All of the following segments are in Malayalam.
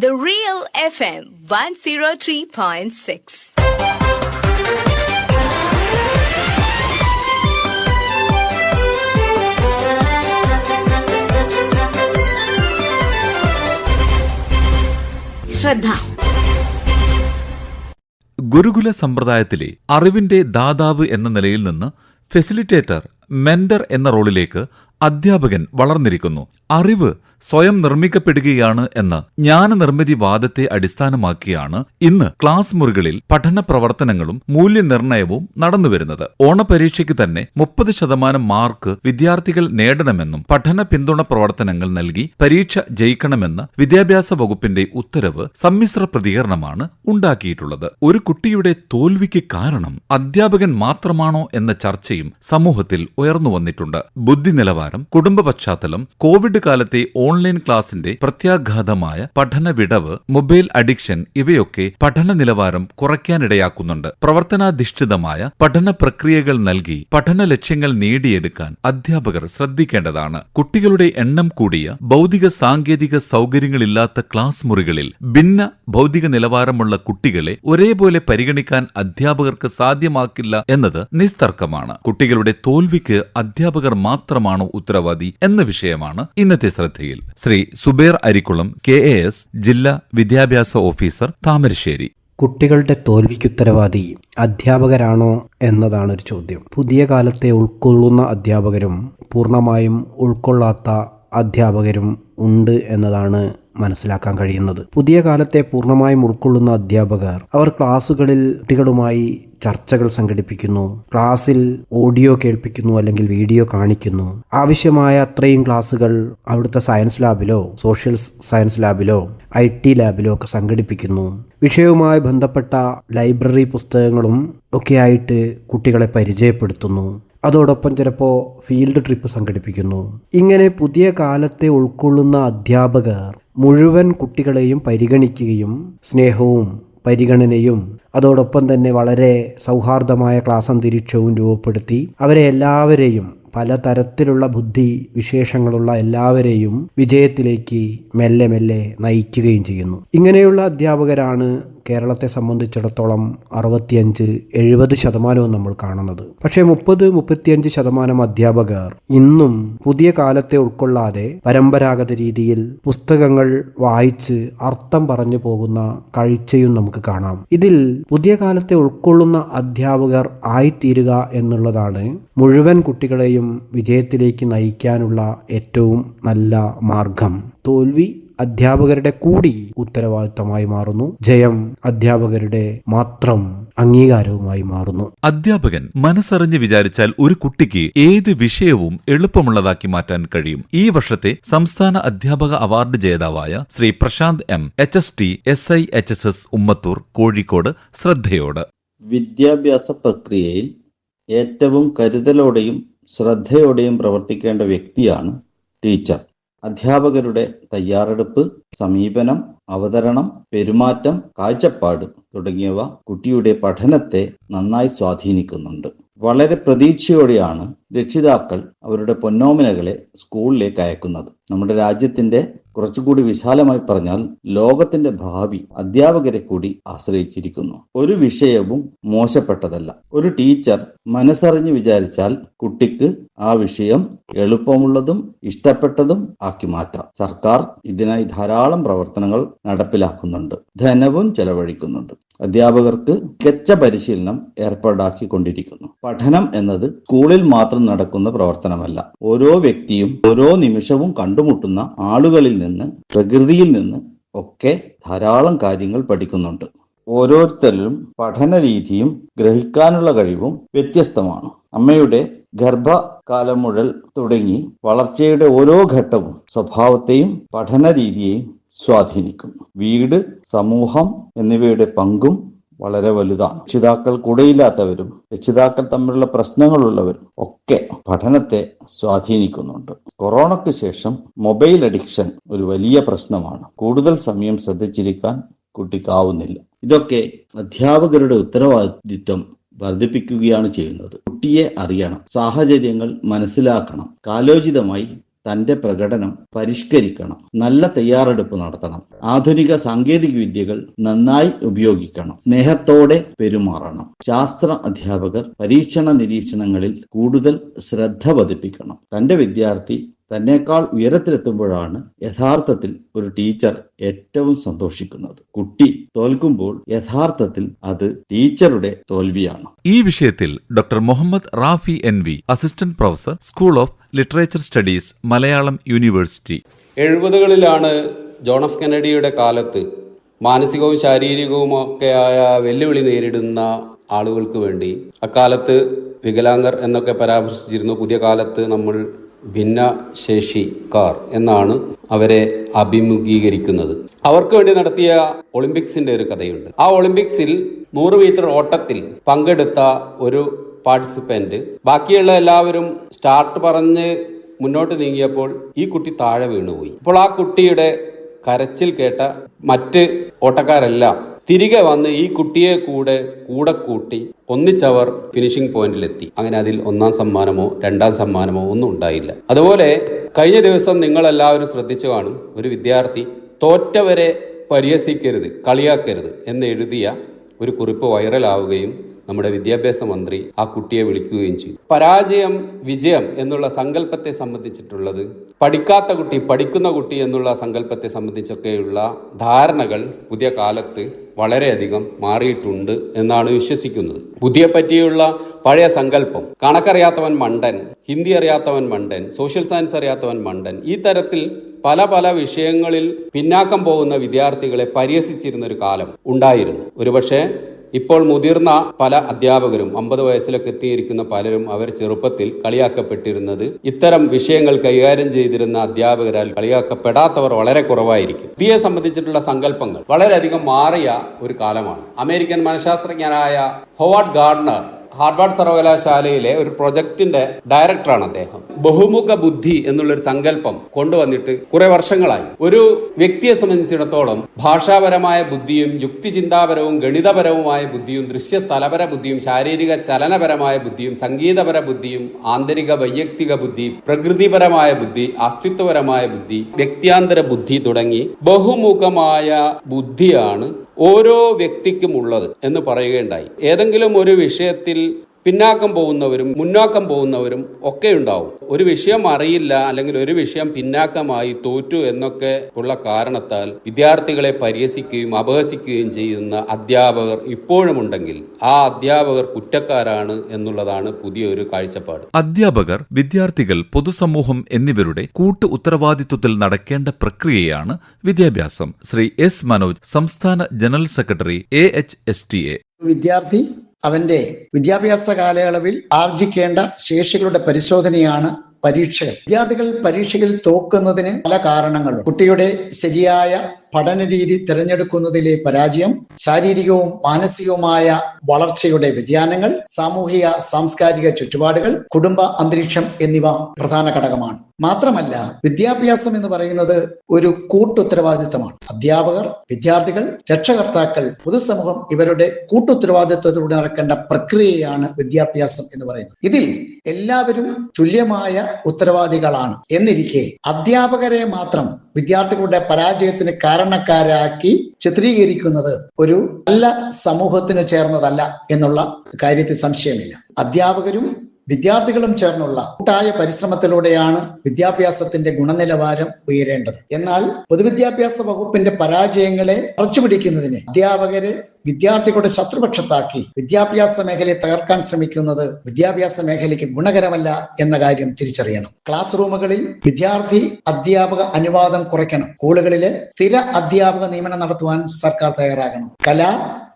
The Real FM 103.6. ശ്രദ്ധ ഗുരുകുല സമ്പ്രദായത്തിലെ അറിവിന്റെ ദാതാവ് എന്ന നിലയിൽ നിന്ന് ഫെസിലിറ്റേറ്റർ മെന്റർ എന്ന റോളിലേക്ക് അധ്യാപകൻ വളർന്നിരിക്കുന്നു അറിവ് സ്വയം നിർമ്മിക്കപ്പെടുകയാണ് എന്ന ജ്ഞാനനിർമ്മിതി വാദത്തെ അടിസ്ഥാനമാക്കിയാണ് ഇന്ന് ക്ലാസ് മുറികളിൽ പഠന പ്രവർത്തനങ്ങളും മൂല്യനിർണയവും നടന്നുവരുന്നത്. ഓണപരീക്ഷയ്ക്ക് തന്നെ മുപ്പത് ശതമാനം മാർക്ക് വിദ്യാർത്ഥികൾ നേടണമെന്നും പഠന പിന്തുണ പ്രവർത്തനങ്ങൾ നൽകി പരീക്ഷ ജയിക്കണമെന്ന വിദ്യാഭ്യാസ വകുപ്പിന്റെ ഉത്തരവ് സമ്മിശ്ര പ്രതികരണമാണ് ഉണ്ടാക്കിയിട്ടുള്ളത്. ഒരു കുട്ടിയുടെ തോൽവിക്ക് കാരണം അധ്യാപകൻ മാത്രമാണോ എന്ന ചർച്ചയും സമൂഹത്തിൽ ഉയർന്നു വന്നിട്ടുണ്ട് ബുദ്ധി നിലവാരം കുടുംബ പശ്ചാത്തലം കോവിഡ് കാലത്തെ ഓൺലൈൻ ക്ലാസിന്റെ പ്രത്യാഘാതമായ പഠന വിടവ് മൊബൈൽ അഡിക്ഷൻ ഇവയൊക്കെ പഠന നിലവാരം കുറയ്ക്കാനിടയാക്കുന്നുണ്ട്. പ്രവർത്തനാധിഷ്ഠിതമായ പഠന പ്രക്രിയകൾ നൽകി പഠന ലക്ഷ്യങ്ങൾ നേടിയെടുക്കാൻ അധ്യാപകർ ശ്രദ്ധിക്കേണ്ടതാണ്. കുട്ടികളുടെ എണ്ണം കൂടിയ ഭൗതിക സാങ്കേതിക സൗകര്യങ്ങളില്ലാത്ത ക്ലാസ് മുറികളിൽ ഭിന്ന ഭൗതിക നിലവാരമുള്ള കുട്ടികളെ ഒരേപോലെ പരിഗണിക്കാൻ അധ്യാപകർക്ക് സാധ്യമാക്കില്ല എന്നത് നിസ്തർക്കമാണ്. കുട്ടികളുടെ തോൽവിക്ക് അധ്യാപകർ മാത്രമാണ് ഉത്തരവാദി എന്ന വിഷയമാണ് ഇന്നത്തെ ശ്രദ്ധയിൽ. Shri Zubair Arikkulam K A S ജില്ലാ വിദ്യാഭ്യാസ ഓഫീസർ താമരശ്ശേരി. കുട്ടികളുടെ തോൽവിക്കുത്തരവാദി അധ്യാപകരാണോ എന്നതാണ് ഒരു ചോദ്യം. പുതിയ കാലത്തെ ഉൾക്കൊള്ളുന്ന അധ്യാപകരും പൂർണമായും ഉൾക്കൊള്ളാത്ത അധ്യാപകരും ഉണ്ട് എന്നതാണ് മനസ്സിലാക്കാൻ കഴിയുന്നത്. പുതിയ കാലത്തെ പൂർണമായും ഉൾക്കൊള്ളുന്ന അധ്യാപകർ അവർ ക്ലാസ്സുകളിൽ കുട്ടികളുമായി ചർച്ചകൾ സംഘടിപ്പിക്കുന്നു ക്ലാസ്സിൽ ഓഡിയോ കേൾപ്പിക്കുന്നു അല്ലെങ്കിൽ വീഡിയോ കാണിക്കുന്നു. ആവശ്യമായ അത്രയും ക്ലാസ്സുകൾ അവിടുത്തെ സയൻസ് ലാബിലോ സോഷ്യൽ സയൻസ് ലാബിലോ ഐ ടി ലാബിലോ ഒക്കെ സംഘടിപ്പിക്കുന്നു. വിഷയവുമായി ബന്ധപ്പെട്ട ലൈബ്രറി പുസ്തകങ്ങളും ഒക്കെയായിട്ട് കുട്ടികളെ പരിചയപ്പെടുത്തുന്നു. അതോടൊപ്പം ചിലപ്പോൾ ഫീൽഡ് ട്രിപ്പ് സംഘടിപ്പിക്കുന്നു. ഇങ്ങനെ പുതിയ കാലത്തെ ഉൾക്കൊള്ളുന്ന അധ്യാപകർ മുഴുവൻ കുട്ടികളെയും പരിഗണിക്കുകയും സ്നേഹവും പരിഗണനയും അതോടൊപ്പം തന്നെ വളരെ സൗഹാർദ്ദമായ ക്ലാസ് അന്തരീക്ഷവും രൂപപ്പെടുത്തി അവരെ എല്ലാവരെയും പലതരത്തിലുള്ള ബുദ്ധി വിശേഷങ്ങളുള്ള എല്ലാവരെയും വിജയത്തിലേക്ക് മെല്ലെ മെല്ലെ നയിക്കുകയും ചെയ്യുന്നു. ഇങ്ങനെയുള്ള അധ്യാപകരാണ് കേരളത്തെ സംബന്ധിച്ചിടത്തോളം അറുപത്തിയഞ്ച് എഴുപത് ശതമാനവും നമ്മൾ കാണുന്നത്. പക്ഷേ മുപ്പത് മുപ്പത്തിയഞ്ച് ശതമാനം അധ്യാപകർ ഇന്നും പുതിയ കാലത്തെ ഉൾക്കൊള്ളാതെ പരമ്പരാഗത രീതിയിൽ പുസ്തകങ്ങൾ വായിച്ച് അർത്ഥം പറഞ്ഞു പോകുന്ന കാഴ്ചയും നമുക്ക് കാണാം. ഇതിൽ പുതിയ കാലത്തെ ഉൾക്കൊള്ളുന്ന അധ്യാപകർ ആയിത്തീരുക എന്നുള്ളതാണ് മുഴുവൻ കുട്ടികളെയും വിജയത്തിലേക്ക് നയിക്കാനുള്ള ഏറ്റവും നല്ല മാർഗം. തോൽവി അധ്യാപകരുടെ കൂടി ഉത്തരവാദിത്തമായി മാറുന്നു. ജയം അധ്യാപകരുടെ മാത്രം അംഗീകാരവുമായി മാറുന്നു. അധ്യാപകൻ മനസ്സറിഞ്ഞ് വിചാരിച്ചാൽ ഒരു കുട്ടിക്ക് ഏത് വിഷയവും എളുപ്പമുള്ളതാക്കി മാറ്റാൻ കഴിയും. ഈ വർഷത്തെ സംസ്ഥാന അധ്യാപക അവാർഡ് ജേതാവായ Shri Prashanth M H S T S I H S S Ummathur Kozhikode ശ്രദ്ധയോട്. വിദ്യാഭ്യാസ പ്രക്രിയയിൽ ഏറ്റവും കരുതലോടെയും ശ്രദ്ധയോടെയും പ്രവർത്തിക്കേണ്ട വ്യക്തിയാണ് ടീച്ചർ. അധ്യാപകരുടെ തയ്യാറെടുപ്പ് സമീപനം അവതരണം പെരുമാറ്റം കാഴ്ചപ്പാട് തുടങ്ങിയവ കുട്ടിയുടെ പഠനത്തെ നന്നായി സ്വാധീനിക്കുന്നുണ്ട്. വളരെ പ്രതീക്ഷയോടെയാണ് രക്ഷിതാക്കൾ അവരുടെ പൊന്നോമനകളെ സ്കൂളിലേക്ക് അയക്കുന്നത്. നമ്മുടെ രാജ്യത്തിന്റെ കുറച്ചുകൂടി വിശാലമായി പറഞ്ഞാൽ ലോകത്തിന്റെ ഭാവി അധ്യാപകരെ കൂടി ആശ്രയിച്ചിരിക്കുന്നു. ഒരു വിഷയവും മോശപ്പെട്ടതല്ല. ഒരു ടീച്ചർ മനസ്സറിഞ്ഞ് വിചാരിച്ചാൽ കുട്ടിക്ക് ആ വിഷയം എളുപ്പമുള്ളതും ഇഷ്ടപ്പെട്ടതും ആക്കി മാറ്റാം. സർക്കാർ ഇതിനായി ധാരാളം പ്രവർത്തനങ്ങൾ നടപ്പിലാക്കുന്നുണ്ട്. ധനവും ചെലവഴിക്കുന്നുണ്ട്. അധ്യാപകർക്ക് മികച്ച പരിശീലനം ഏർപ്പാടാക്കിക്കൊണ്ടിരിക്കുന്നു. പഠനം എന്നത് സ്കൂളിൽ മാത്രം നടക്കുന്ന പ്രവർത്തനമല്ല. ഓരോ വ്യക്തിയും ഓരോ നിമിഷവും കണ്ടുമുട്ടുന്ന ആളുകളിൽ നിന്ന് പ്രകൃതിയിൽ നിന്ന് ഒക്കെ ധാരാളം കാര്യങ്ങൾ പഠിക്കുന്നുണ്ട്. ഓരോരുത്തരിലും പഠന രീതിയും ഗ്രഹിക്കാനുള്ള കഴിവും വ്യത്യസ്തമാണ്. അമ്മയുടെ ഗർഭകാലം മുതൽ തുടങ്ങി വളർച്ചയുടെ ഓരോ ഘട്ടവും സ്വഭാവത്തെയും പഠന രീതിയെയും സ്വാധീനിക്കും വീട് സമൂഹം എന്നിവയുടെ പങ്കും വളരെ വലുതാണ്. രക്ഷിതാക്കൾ കൂടെയില്ലാത്തവരും രക്ഷിതാക്കൾ തമ്മിലുള്ള പ്രശ്നങ്ങളുള്ളവരും ഒക്കെ പഠനത്തെ സ്വാധീനിക്കുന്നുണ്ട്. കൊറോണയ്ക്ക് ശേഷം മൊബൈൽ അഡിക്ഷൻ ഒരു വലിയ പ്രശ്നമാണ്. കൂടുതൽ സമയം ശ്രദ്ധിച്ചിരിക്കാൻ കുട്ടിക്കാവുന്നില്ല. ഇതൊക്കെ അധ്യാപകരുടെ ഉത്തരവാദിത്വം വർദ്ധിപ്പിക്കുകയാണ് ചെയ്യുന്നത്. കുട്ടിയെ അറിയണം സാഹചര്യങ്ങൾ മനസ്സിലാക്കണം കാലോചിതമായി തന്റെ പ്രകടനം പരിഷ്കരിക്കണം നല്ല തയ്യാറെടുപ്പ് നടത്തണം ആധുനിക സാങ്കേതിക വിദ്യകൾ നന്നായി ഉപയോഗിക്കണം സ്നേഹത്തോടെ പെരുമാറണം ശാസ്ത്ര അധ്യാപകർ പരീക്ഷണ നിരീക്ഷണങ്ങളിൽ കൂടുതൽ ശ്രദ്ധ പതിപ്പിക്കണം. തന്റെ വിദ്യാർത്ഥി തന്നെക്കാൾ ഉയരത്തിലെത്തുമ്പോഴാണ് യഥാർത്ഥത്തിൽ ഒരു ടീച്ചർ ഏറ്റവും സന്തോഷിക്കുന്നത്. കുട്ടി തോൽക്കുമ്പോൾ യഥാർത്ഥത്തിൽ അത് ടീച്ചറുടെ തോൽവിയാണ്. ഈ വിഷയത്തിൽ doctor Muhammad Rafi N V assistant professor school of literature studies Malayalam university. എഴുപതുകളിലാണ് John F കെനഡിയുടെ കാലത്ത് മാനസികവും ശാരീരികവും ഒക്കെയായ വെല്ലുവിളി നേരിടുന്ന ആളുകൾക്ക് വേണ്ടി അക്കാലത്ത് വികലാംഗർ എന്നൊക്കെ പരാമർശിച്ചിരുന്നു. പുതിയ കാലത്ത് നമ്മൾ ഭിന്നശേഷിക്കാർ എന്നാണ് അവരെ അഭിമുഖീകരിക്കുന്നത്. അവർക്ക് വേണ്ടി നടത്തിയ ഒളിമ്പിക്സിന്റെ ഒരു കഥയുണ്ട്. ആ ഒളിമ്പിക്സിൽ നൂറ് മീറ്റർ ഓട്ടത്തിൽ പങ്കെടുത്ത ഒരു പാർട്ടിസിപ്പന്റ് ബാക്കിയുള്ള എല്ലാവരും സ്റ്റാർട്ട് പറഞ്ഞ് മുന്നോട്ട് നീങ്ങിയപ്പോൾ ഈ കുട്ടി താഴെ വീണുപോയി. അപ്പോൾ ആ കുട്ടിയുടെ കരച്ചിൽ കേട്ട മറ്റ് ഓട്ടക്കാരെല്ലാം തിരികെ വന്ന് ഈ കുട്ടിയെ കൂടെ കൂടെ കൂട്ടി ഒന്നിച്ചവർ ഫിനിഷിംഗ് പോയിന്റിലെത്തി അങ്ങനെ അതിൽ ഒന്നാം സമ്മാനമോ രണ്ടാം സമ്മാനമോ ഒന്നും ഉണ്ടായില്ല. അതുപോലെ കഴിഞ്ഞ ദിവസം നിങ്ങളെല്ലാവരും ശ്രദ്ധിച്ചു കാണും ഒരു വിദ്യാർത്ഥി തോറ്റവരെ പരിഹസിക്കരുത് കളിയാക്കരുത് എന്ന് എഴുതിയ ഒരു കുറിപ്പ് വൈറലാവുകയും നമ്മുടെ വിദ്യാഭ്യാസ മന്ത്രി ആ കുട്ടിയെ വിളിക്കുകയും ചെയ്തു. പരാജയം വിജയം എന്നുള്ള സങ്കല്പത്തെ സംബന്ധിച്ചിട്ടുള്ളത് പഠിക്കാത്ത കുട്ടി പഠിക്കുന്ന കുട്ടി എന്നുള്ള സങ്കല്പത്തെ സംബന്ധിച്ചൊക്കെയുള്ള ധാരണകൾ പുതിയ കാലത്ത് വളരെയധികം മാറിയിട്ടുണ്ട് എന്നാണ് വിശ്വസിക്കുന്നത്. ബുദ്ധിയെ പറ്റിയുള്ള പഴയ സങ്കല്പം കണക്കറിയാത്തവൻ മണ്ടൻ ഹിന്ദി അറിയാത്തവൻ മണ്ടൻ സോഷ്യൽ സയൻസ് അറിയാത്തവൻ മണ്ടൻ ഈ തരത്തിൽ പല പല വിഷയങ്ങളിൽ പിന്നാക്കം പോകുന്ന വിദ്യാർത്ഥികളെ പരിഹസിച്ചിരുന്ന ഒരു കാലം ഉണ്ടായിരുന്നു. ഒരുപക്ഷെ ഇപ്പോൾ മുതിർന്ന പല അധ്യാപകരും അമ്പത് വയസ്സിലൊക്കെ എത്തിയിരിക്കുന്ന പലരും അവർ ചെറുപ്പത്തിൽ കളിയാക്കപ്പെട്ടിരുന്നത് ഇത്തരം വിഷയങ്ങൾ കൈകാര്യം ചെയ്തിരുന്ന അധ്യാപകരാൽ കളിയാക്കപ്പെടാത്തവർ വളരെ കുറവായിരിക്കും. ഇതിയെ സംബന്ധിച്ചിട്ടുള്ള സങ്കല്പങ്ങൾ വളരെയധികം മാറിയ ഒരു കാലമാണ്. അമേരിക്കൻ മനഃശാസ്ത്രജ്ഞനായ ഹോവാർഡ് ഗാർഡനർ ഹാർവാർഡ് സർവകലാശാലയിലെ ഒരു പ്രൊജക്ടിന്റെ ഡയറക്ടറാണ് അദ്ദേഹം. ബഹുമുഖ ബുദ്ധി എന്നുള്ളൊരു സങ്കല്പം കൊണ്ടുവന്നിട്ട് കുറെ വർഷങ്ങളായി. ഒരു വ്യക്തിയെ സംബന്ധിച്ചിടത്തോളം ഭാഷാപരമായ ബുദ്ധിയും യുക്തിചിന്താപരവും ഗണിതപരവുമായ ബുദ്ധിയും ദൃശ്യ ദൃശ്യസ്ഥലപര ബുദ്ധിയും ശാരീരിക ചലനപരമായ ബുദ്ധിയും സംഗീതപര ബുദ്ധിയും ആന്തരിക വൈയക്തിക ബുദ്ധി പ്രകൃതിപരമായ ബുദ്ധി അസ്തിത്വപരമായ ബുദ്ധി വ്യക്തിയാന്തര ബുദ്ധി തുടങ്ങി ബഹുമുഖമായ ബുദ്ധിയാണ് ഓരോ വ്യക്തിക്കും ഉള്ളത് എന്ന് പറയുകയുണ്ടായി. ഏതെങ്കിലും ഒരു വിഷയത്തിൽ പിന്നാക്കം പോകുന്നവരും മുന്നാക്കം പോകുന്നവരും ഒക്കെ ഉണ്ടാവും. ഒരു വിഷയം അറിയില്ല അല്ലെങ്കിൽ ഒരു വിഷയം പിന്നാക്കമായി തോറ്റു എന്നൊക്കെ ഉള്ള കാരണത്താൽ വിദ്യാർത്ഥികളെ പരിഹസിക്കുകയും അപഹസിക്കുകയും ചെയ്യുന്ന അധ്യാപകർ ഇപ്പോഴുമുണ്ടെങ്കിൽ ആ അധ്യാപകർ കുറ്റക്കാരാണ് എന്നുള്ളതാണ് പുതിയൊരു കാഴ്ചപ്പാട്. അധ്യാപകർ വിദ്യാർത്ഥികൾ പൊതുസമൂഹം എന്നിവരുടെ കൂട്ടു ഉത്തരവാദിത്വത്തിൽ നടക്കേണ്ട പ്രക്രിയയാണ് വിദ്യാഭ്യാസം. ശ്രീ എസ് മനോജ് സംസ്ഥാന general secretary A H S T A. വിദ്യാർത്ഥി അവന്റെ വിദ്യാഭ്യാസ കാലയളവിൽ ആർജിക്കേണ്ട ശേഷികളുടെ പരിശോധനയാണ് പരീക്ഷകൾ. വിദ്യാർത്ഥികൾ പരീക്ഷയിൽ തോക്കുന്നതിന് പല കാരണങ്ങളും. കുട്ടിയുടെ ശരിയായ പഠന രീതി തിരഞ്ഞെടുക്കുന്നതിലെ പരാജയം ശാരീരികവും മാനസികവുമായ വളർച്ചയുടെ വ്യതിയാനങ്ങൾ സാമൂഹിക സാംസ്കാരിക ചുറ്റുപാടുകൾ കുടുംബ അന്തരീക്ഷം എന്നിവ പ്രധാന ഘടകമാണ്. മാത്രമല്ല വിദ്യാഭ്യാസം എന്ന് പറയുന്നത് ഒരു കൂട്ടുത്തരവാദിത്തമാണ്. അധ്യാപകർ വിദ്യാർത്ഥികൾ രക്ഷകർത്താക്കൾ പൊതുസമൂഹം ഇവരുടെ കൂട്ടുത്തരവാദിത്തത്തിലൂടെ നടക്കേണ്ട പ്രക്രിയയാണ് വിദ്യാഭ്യാസം എന്ന് പറയുന്നത്. ഇതിൽ എല്ലാവരും തുല്യമായ ഉത്തരവാദികളാണ് എന്നിരിക്കെ അധ്യാപകരെ മാത്രം വിദ്യാർത്ഥികളുടെ പരാജയത്തിന് കാരണക്കാരാക്കി ചിത്രീകരിക്കുന്നത് ഒരു നല്ല സമൂഹത്തിന് ചേർന്നതല്ല എന്നുള്ള കാര്യത്തിൽ സംശയമില്ല. അധ്യാപകരും വിദ്യാർത്ഥികളും ചേർന്നുള്ള കൂട്ടായ പരിശ്രമത്തിലൂടെയാണ് വിദ്യാഭ്യാസത്തിന്റെ ഗുണനിലവാരം ഉയരേണ്ടത്. എന്നാൽ പൊതുവിദ്യാഭ്യാസ വകുപ്പിന്റെ പരാജയങ്ങളെ പിടിക്കുന്നതിന് അധ്യാപകരെ വിദ്യാർത്ഥികളുടെ ശത്രുപക്ഷത്താക്കി വിദ്യാഭ്യാസ മേഖലയെ തകർക്കാൻ ശ്രമിക്കുന്നത് വിദ്യാഭ്യാസ മേഖലയ്ക്ക് ഗുണകരമല്ല എന്ന കാര്യം തിരിച്ചറിയണം. ക്ലാസ് റൂമുകളിൽ വിദ്യാർത്ഥി അധ്യാപക അനുവാദം കുറയ്ക്കണം. സ്കൂളുകളിലെ സ്ഥിര അധ്യാപക നിയമനം നടത്തുവാൻ സർക്കാർ തയ്യാറാകണം. കലാ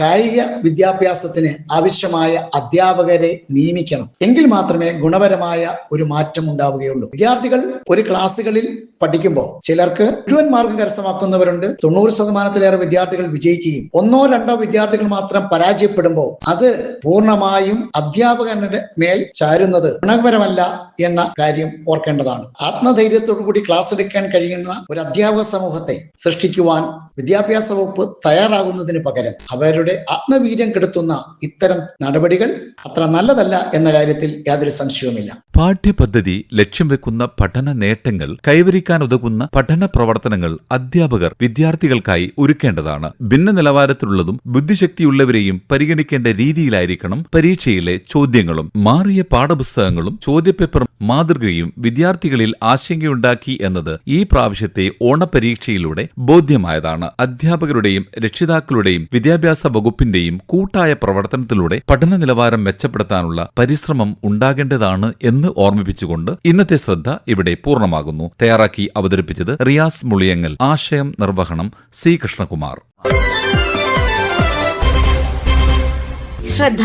കായിക വിദ്യാഭ്യാസത്തിന് ആവശ്യമായ അധ്യാപകരെ നിയമിക്കണം. എങ്കിൽ മാത്രമേ ഗുണപരമായ ഒരു മാറ്റം ഉണ്ടാവുകയുള്ളൂ. വിദ്യാർത്ഥികൾ ഒരു ക്ലാസ്സുകളിൽ പഠിക്കുമ്പോൾ ചിലർക്ക് മുഴുവൻ മാർക്ക് കരസ്ഥമാക്കുന്നവരുണ്ട്. തൊണ്ണൂറ് ശതമാനത്തിലേറെ വിദ്യാർത്ഥികൾ വിജയിക്കുകയും ഒന്നോ രണ്ടോ വിദ്യാർത്ഥികൾ മാത്രം പരാജയപ്പെടുമ്പോൾ അത് പൂർണമായും അധ്യാപകന്റെ മേൽ ചാരുന്നത് ഗുണപരമല്ല എന്ന കാര്യം ഓർക്കേണ്ടതാണ്. ആത്മധൈര്യത്തോടു കൂടി ക്ലാസ് എടുക്കാൻ കഴിയുന്ന ഒരു അധ്യാപക സമൂഹത്തെ സൃഷ്ടിക്കുവാൻ വിദ്യാഭ്യാസ വകുപ്പ് തയ്യാറാകുന്നതിന് പകരം അവരുടെ ആത്മവീര്യം കെടുത്തുന്ന ഇത്തരം നടപടികൾ അത്ര നല്ലതല്ല എന്ന കാര്യത്തിൽ യാതൊരു സംശയവുമില്ല. പാഠ്യപദ്ധതി ലക്ഷ്യം വെക്കുന്ന പഠന നേട്ടങ്ങൾ കൈവരിക്കാൻ ഉതകുന്ന പഠന പ്രവർത്തനങ്ങൾ അധ്യാപകർ വിദ്യാർത്ഥികൾക്കായി ഒരുക്കേണ്ടതാണ്. ഭിന്ന നിലവാരത്തിലുള്ളതും ബുദ്ധിശക്തിയുള്ളവരെയും പരിഗണിക്കേണ്ട രീതിയിലായിരിക്കണം പരീക്ഷയിലെ ചോദ്യങ്ങളും. മാറിയ പാഠപുസ്തകങ്ങളും ചോദ്യപേപ്പറും മാതൃകയും വിദ്യാർത്ഥികളിൽ ആശങ്കയുണ്ടാക്കി എന്നത് ഈ പ്രാവശ്യത്തെ ഓണപരീക്ഷയിലൂടെ ബോധ്യമായതാണ്. അധ്യാപകരുടെയും രക്ഷിതാക്കളുടെയും വിദ്യാഭ്യാസ വകുപ്പിന്റെയും കൂട്ടായ പ്രവർത്തനത്തിലൂടെ പഠന നിലവാരം മെച്ചപ്പെടുത്താനുള്ള പരിശ്രമം ഉണ്ടാകേണ്ടതാണ് എന്ന് ഓർമ്മിപ്പിച്ചുകൊണ്ട് ഇന്നത്തെ ശ്രദ്ധ ഇവിടെ പൂർണമാകുന്നു. തയ്യാറാക്കി അവതരിപ്പിച്ചത് റിയാസ് മുളിയങ്ങൽ. ആശയം നിർവഹണം സി കൃഷ്ണകുമാർ. ശ്രദ്ധ